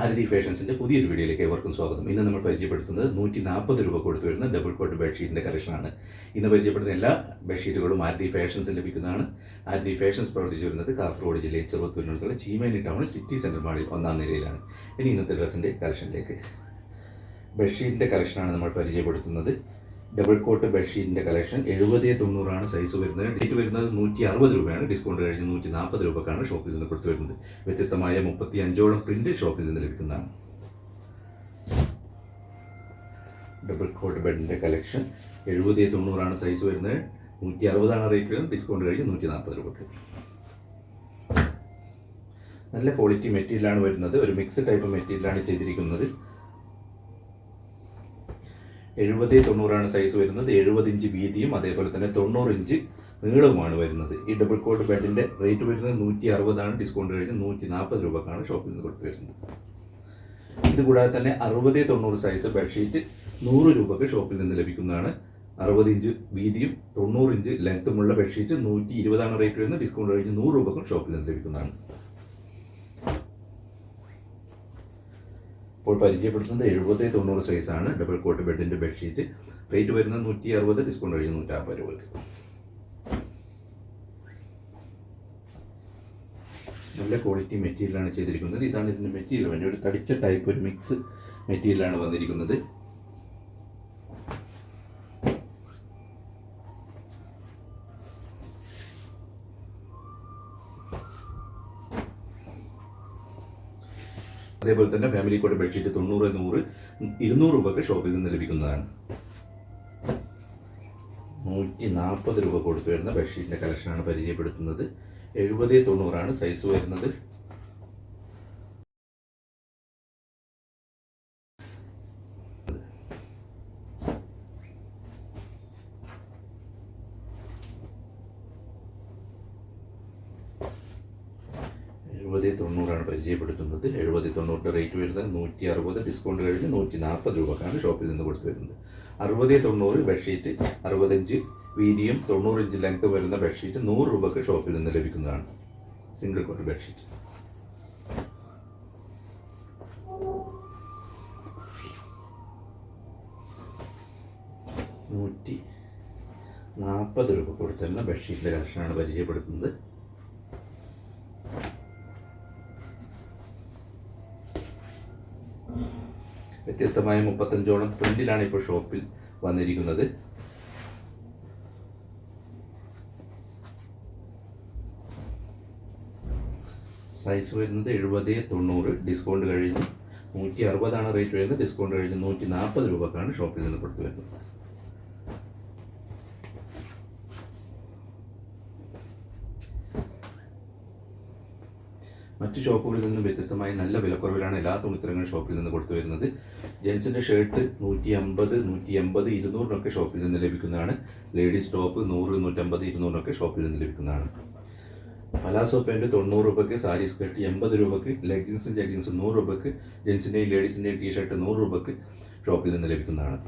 ആരതി ഫാഷൻസിന്റെ പുതിയൊരു വീഡിയോയിലേക്ക് ഏവർക്കും സ്വാഗതം. ഇന്ന് നമ്മൾ പരിചയപ്പെടുത്തുന്നത് നൂറ്റി നാൽപ്പത് രൂപ കൊടുത്തു വരുന്ന ഡബിൾ കോട്ട് ബെഡ്ഷീറ്റിന്റെ കളക്ഷനാണ് ഇന്ന് പരിചയപ്പെടുത്തുന്ന എല്ലാ ബെഡ്ഷീറ്റുകളും ആരതി ഫാഷൻസിൽ ലഭിക്കുന്നതാണ്. ആരതി ഫാഷൻസ് പ്രവർത്തിച്ചു വരുന്നത് കാസർഗോഡ് ജില്ലയിൽ ചെറുത്തൂരിനടുത്തുള്ള ചീമേനി ടൗൺ സിറ്റി സെന്റർ മാളിൽ ഒന്നാം നിലയിലാണ്. ഇനി ഇന്നത്തെ ഡ്രസ്സിന്റെ കളക്ഷനിലേക്ക് ബെഡ്ഷീറ്റിന്റെ കളക്ഷനാണ് നമ്മൾ പരിചയപ്പെടുത്തുന്നത്. ഡബിൾ കോട്ട് ബെഡ്ഷീറ്റിന്റെ കളക്ഷൻ എഴുപത് തൊണ്ണൂറാണ് സൈസ് വരുന്നത്. ഡേറ്റ് വരുന്നത് നൂറ്റി അറുപത് രൂപയാണ്. ഡിസ്കൗണ്ട് കഴിഞ്ഞ് നൂറ്റി നാൽപ്പത് രൂപക്കാണ് ഷോപ്പിൽ നിന്ന് കൊടുത്തു വരുന്നത്. വ്യത്യസ്തമായ മുപ്പത്തി അഞ്ചോളം പ്രിന്റ് ഷോപ്പിൽ നിന്ന് ലഭിക്കുന്നതാണ്. ഡബിൾ കോട്ട് ബെഡിന്റെ കളക്ഷൻ എഴുപത് തൊണ്ണൂറാണ് സൈസ് വരുന്നത്. നൂറ്റി അറുപതാണ് റേറ്റ് വരുന്നത്. ഡിസ്കൗണ്ട് കഴിഞ്ഞ് നൂറ്റി നാൽപ്പത് രൂപക്ക്. നല്ല ക്വാളിറ്റി മെറ്റീരിയലാണ് വരുന്നത്. ഒരു മിക്സ് ടൈപ്പ് മെറ്റീരിയലാണ് ചെയ്തിരിക്കുന്നത്. എഴുപത് തൊണ്ണൂറാണ് സൈസ് വരുന്നത്. എഴുപത് ഇഞ്ച് വീതിയും അതേപോലെ തന്നെ തൊണ്ണൂറ് ഇഞ്ച് നീളവുമാണ് വരുന്നത്. ഈ ഡബിൾ കോട്ട് ബെഡിന്റെ റേറ്റ് വരുന്നത് നൂറ്റി അറുപതാണ് ഡിസ്കൗണ്ട് കഴിഞ്ഞ് നൂറ്റി നാൽപ്പത് രൂപക്കാണ് ഷോപ്പിൽ നിന്ന് കൊടുത്തു വരുന്നത്. ഇതുകൂടാതെ തന്നെ അറുപത് തൊണ്ണൂറ് സൈസ് ബെഡ്ഷീറ്റ് നൂറ് രൂപക്ക് ഷോപ്പിൽ നിന്ന് ലഭിക്കുന്നതാണ്. അറുപത് ഇഞ്ച് വീതിയും തൊണ്ണൂറ് ഇഞ്ച് ലെങ്ത്തുമുള്ള ബെഡ്ഷീറ്റ് നൂറ്റി ഇരുപതാണ് റേറ്റ് വരുന്നത്. ഡിസ്കൗണ്ട് കഴിഞ്ഞ് നൂറ് രൂപക്കും ഷോപ്പിൽ നിന്ന് ലഭിക്കുന്നതാണ്. ഇപ്പോൾ പരിചയപ്പെടുത്തുന്നത് എഴുപത് തൊണ്ണൂറ് സൈസാണ്. ഡബിൾ കോട്ട് ബെഡിന്റെ ബെഡ്ഷീറ്റ് റേറ്റ് വരുന്നത് നൂറ്റി അറുപത് ഡിസ്കൗണ്ട് കഴിഞ്ഞ് നൂറ്റമ്പത് രൂപയ്ക്ക്. നല്ല ക്വാളിറ്റി മെറ്റീരിയലാണ് ചെയ്തിരിക്കുന്നത്. ഇതാണ് ഇതിന്റെ മെറ്റീരിയൽ വേണ്ടി ഒരു തടിച്ച ടൈപ്പ് ഒരു മിക്സ് മെറ്റീരിയലാണ് വന്നിരിക്കുന്നത്. അതേപോലെ തന്നെ ഫാമിലി കോട്ട് ബെഡ്ഷീറ്റ് തൊണ്ണൂറ് നൂറ് ഇരുന്നൂറ് രൂപയ്ക്ക് ഷോപ്പിൽ നിന്ന് ലഭിക്കുന്നതാണ്. നൂറ്റി നാൽപ്പത് രൂപ കൊടുത്തു വരുന്ന ബെഡ്ഷീറ്റിന്റെ കളക്ഷനാണ് പരിചയപ്പെടുത്തുന്നത്. എഴുപത് തൊണ്ണൂറാണ് സൈസ് വരുന്നത്. എഴുപത് തൊണ്ണൂറാണ് പരിചയപ്പെടുത്തുന്നത്. എഴുപത് തൊണ്ണൂറിന്റെ റേറ്റ് വരുന്നത് നൂറ്റി അറുപത് ഡിസ്കൗണ്ട് കഴിഞ്ഞ് നൂറ്റി നാൽപ്പത് രൂപക്കാണ് ഷോപ്പിൽ നിന്ന് കൊടുത്തു വരുന്നത്. അറുപത് തൊണ്ണൂറ് ബെഡ്ഷീറ്റ് അറുപത്തഞ്ച് വീതിയും തൊണ്ണൂറ് ഇഞ്ച് ലെങ്ത് വരുന്ന ബെഡ്ഷീറ്റ് നൂറ് രൂപക്ക് ഷോപ്പിൽ നിന്ന് ലഭിക്കുന്നതാണ്. സിംഗിൾ കോട്ട് ബെഡ്ഷീറ്റ് നൂറ്റി നാൽപ്പത് രൂപ കൊടുത്തിരുന്ന ബെഡ്ഷീറ്റിന്റെ കളക്ഷനാണ് പരിചയപ്പെടുത്തുന്നത്. വ്യത്യസ്തമായ മുപ്പത്തഞ്ചോളം പ്രിന്റിലാണ് ഇപ്പോൾ ഷോപ്പിൽ വന്നിരിക്കുന്നത്. സൈസ് വരുന്നത് എഴുപത് തൊണ്ണൂറ് ഡിസ്കൗണ്ട് കഴിഞ്ഞ് നൂറ്റി അറുപതാണ് റേറ്റ് വരുന്നത്. ഡിസ്കൗണ്ട് കഴിഞ്ഞ് നൂറ്റി നാൽപ്പത് രൂപക്കാണ് ഷോപ്പിൽ നിന്ന് കൊടുത്തു വരുന്നത്. മറ്റ് ഷോപ്പുകളിൽ നിന്നും വ്യത്യസ്തമായി നല്ല വിലക്കുറവിലാണ് എല്ലാ തുണിത്തരങ്ങളും ഷോപ്പിൽ നിന്ന് കൊടുത്തു വരുന്നത്. ജെൻസിന്റെ ഷർട്ട് നൂറ്റി അമ്പത് നൂറ്റി എൺപത് ഇരുന്നൂറിനൊക്കെ ഷോപ്പിൽ നിന്ന് ലഭിക്കുന്നതാണ്. ലേഡീസ് ടോപ്പ് നൂറ് നൂറ്റമ്പത് ഇരുന്നൂറിനൊക്കെ ഷോപ്പിൽ നിന്ന് ലഭിക്കുന്നതാണ്. പലാസോ പാന്റ് തൊണ്ണൂറ് രൂപയ്ക്ക് സാരി സ്കർട്ട് എൺപത് രൂപയ്ക്ക് ലെഗിൻസും ജഗിൻസും നൂറ് രൂപയ്ക്ക് ജെൻസിന്റെയും ലേഡീസിന്റെയും ടീ ഷർട്ട് നൂറ് രൂപയ്ക്ക് ഷോപ്പിൽ നിന്ന് ലഭിക്കുന്നതാണ്.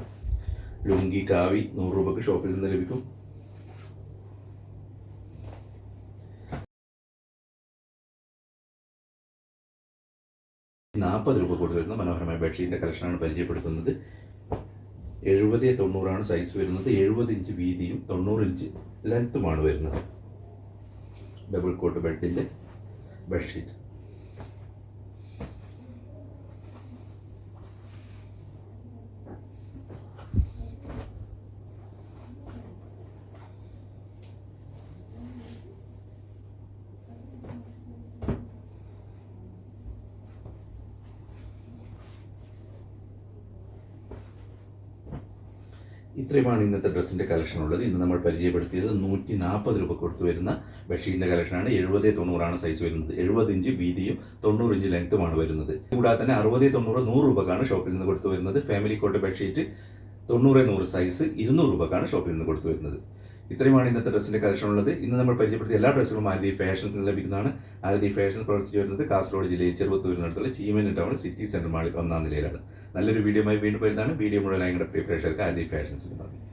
ലുങ്കി കാവി നൂറ് രൂപയ്ക്ക് ഷോപ്പിൽ നിന്ന് ലഭിക്കും. നാൽപ്പത് രൂപ കൂടി വരുന്ന മനോഹരമായ ബെഡ്ഷീറ്റിന്റെ കളക്ഷനാണ് പരിചയപ്പെടുത്തുന്നത്. എഴുപത് തൊണ്ണൂറാണ് സൈസ് വരുന്നത്. എഴുപത് ഇഞ്ച് വീതിയും തൊണ്ണൂറ് ഇഞ്ച് ലെങ്ത്തുമാണ് വരുന്നത്. ഡബിൾ കോട്ട് ബെഡിന്റെ ബെഡ്ഷീറ്റ് ഇത്രയുമാണ് ഇന്നത്തെ ഡ്രസ്സിന്റെ കളക്ഷൻ ഉള്ളത് ഇന്ന് നമ്മൾ പരിചയപ്പെടുത്തിയത് നൂറ്റി നാൽപ്പത് രൂപ കൊടുത്തു വരുന്ന ബെഡ്ഷീറ്റിന്റെ കളക്ഷനാണ്. എഴുപത് തൊണ്ണൂറാണ് സൈസ് വരുന്നത്. എഴുപത് ഇഞ്ച് വീതിയും തൊണ്ണൂറ് ഇഞ്ച് ലെങ്ത്തുമാണ് വരുന്നത്. കൂടാതെ തന്നെ അറുപത് തൊണ്ണൂറ് നൂറ് രൂപക്കാണ് ഷോപ്പിൽ നിന്ന് കൊടുത്തു വരുന്നത്. ഫാമിലി കോട്ട് ബെഡ്ഷീറ്റ് തൊണ്ണൂറ് നൂറ് സൈസ് ഇരുന്നൂറ് രൂപക്കാണ് ഷോപ്പിൽ നിന്ന് കൊടുത്തു വരുന്നത്. ഇത്രയുമാണ് ഇന്നത്തെ ഡ്രസ്സിന്റെ കളക്ഷൻ ഉള്ളത് ഇന്ന് നമ്മൾ പരിചയപ്പെടുത്തിയ എല്ലാ ഡ്രസ്സുകളും ആരതി ഫാഷൻസ് ലഭിക്കുന്നതാണ്. ആരതി ഫാഷൻസ് പ്രവർത്തിച്ചു വരുന്നത് കാസർഗോഡ് ജില്ലയിൽ ചെറുപത്തൂരിനടുത്തുള്ള ചീമൻ ടൗൺ സിറ്റി സെന്റർ മാളിൽ ഒന്നാം നിലയിലാണ്. നല്ലൊരു വീഡിയോയുമായി വീണ്ടും വരുന്നതാണ്. വീഡിയോ മുഴുവൻ ഞങ്ങളുടെ പ്രിയ പ്രേക്ഷകർക്ക് ആരതി ഫാഷൻസിൽ പറഞ്ഞു